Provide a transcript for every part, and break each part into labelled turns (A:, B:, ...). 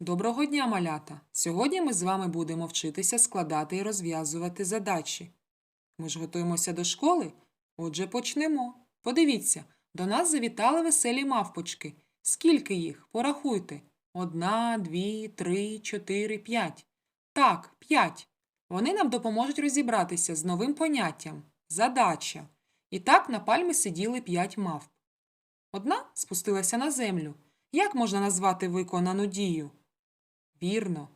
A: Доброго дня, малята! Сьогодні ми з вами будемо вчитися складати і розв'язувати задачі. Ми ж готуємося до школи? Отже, почнемо. Подивіться, до нас завітали веселі мавпочки. Скільки їх? Порахуйте. Одна, дві, три, чотири, п'ять. Так, п'ять. Вони нам допоможуть розібратися з новим поняттям – задача. І так на пальмі сиділи п'ять мавп. Одна спустилася на землю. Як можна назвати виконану дію? Вірно.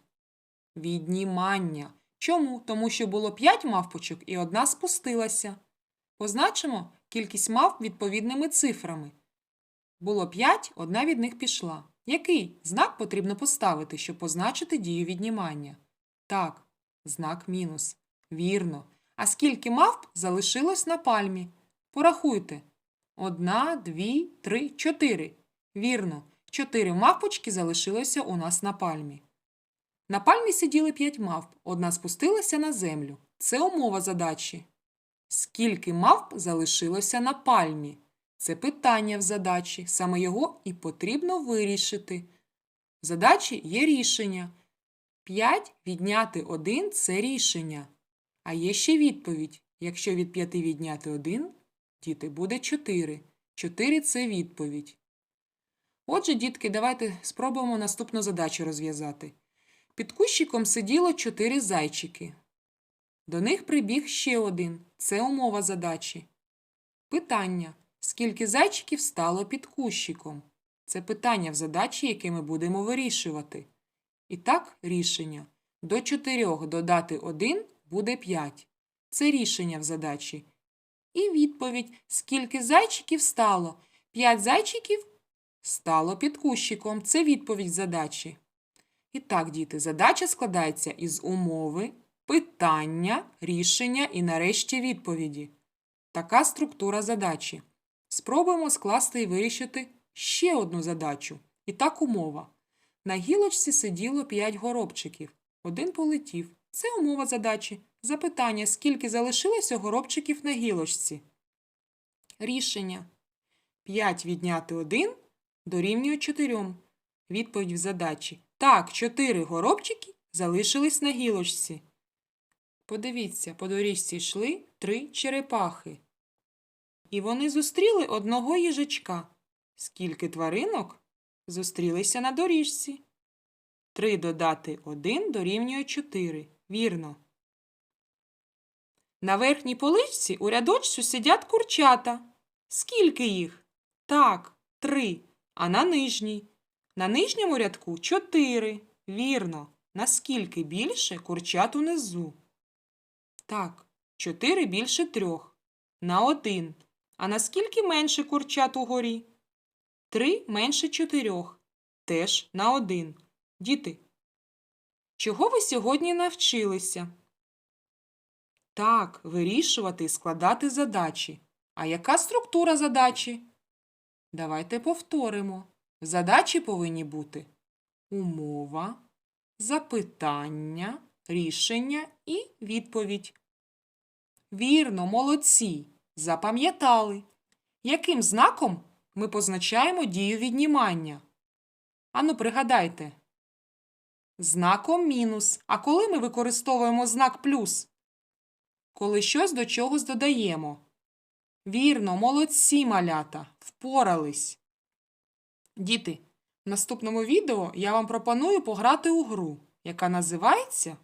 A: Віднімання. Чому? Тому що було п'ять мавпочок і одна спустилася. Позначимо кількість мавп відповідними цифрами. Було п'ять, одна від них пішла. Який знак потрібно поставити, щоб позначити дію віднімання? Так, знак мінус. Вірно. А скільки мавп залишилось на пальмі? Порахуйте. Одна, дві, три, чотири. Вірно. Чотири мавпочки залишилося у нас на пальмі. На пальмі сиділи п'ять мавп, одна спустилася на землю. Це умова задачі. Скільки мавп залишилося на пальмі? Це питання в задачі, саме його і потрібно вирішити. В задачі є рішення. 5 відняти 1 – це рішення. А є ще відповідь. Якщо від 5 відняти 1, діти, буде 4. 4 – це відповідь. Отже, дітки, давайте спробуємо наступну задачу розв'язати. Під кущиком сиділо чотири зайчики. До них прибіг ще один. Це умова задачі. Питання. Скільки зайчиків стало під кущиком? Це питання в задачі, яке ми будемо вирішувати. І так, рішення. До 4 додати 1 буде 5. Це рішення в задачі. І відповідь. Скільки зайчиків стало? 5 зайчиків стало під кущиком. Це відповідь задачі. І так, діти, задача складається із умови, питання, рішення і нарешті відповіді. Така структура задачі. Спробуємо скласти і вирішити ще одну задачу. І так умова. На гілочці сиділо 5 горобчиків. Один полетів. Це умова задачі. Запитання, скільки залишилося горобчиків на гілочці. Рішення. 5 відняти 1 дорівнює 4. Відповідь в задачі. Так, 4 горобчики залишились на гілочці. Подивіться, по доріжці йшли три черепахи. І вони зустріли одного їжачка. Скільки тваринок зустрілися на доріжці? 3 додати 1 дорівнює 4. Вірно. На верхній поличці у рядочку сидять курчата. Скільки їх? Так, 3. А на нижній? На нижньому рядку 4. Вірно. Наскільки більше курчат унизу? Так, 4 більше 3. На 1. А наскільки менше курчат угорі? 3 менше 4. Теж на 1. Діти, чого ви сьогодні навчилися? Так, вирішувати і складати задачі. А яка структура задачі? Давайте повторимо. Задачі повинні бути умова, запитання, рішення і відповідь. Вірно, молодці. Запам'ятали. Яким знаком ми позначаємо дію віднімання? Ану, пригадайте. Знаком мінус. А коли ми використовуємо знак плюс? Коли щось до чогось додаємо. Вірно, молодці малята, впорались. Діти, в наступному відео я вам пропоную пограти у гру, яка називається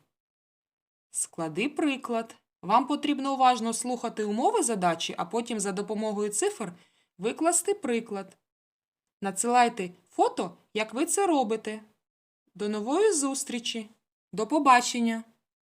A: Склади приклад. Вам потрібно уважно слухати умови задачі, а потім за допомогою цифр викласти приклад. Надсилайте фото, як ви це робите. До нової зустрічі. До побачення!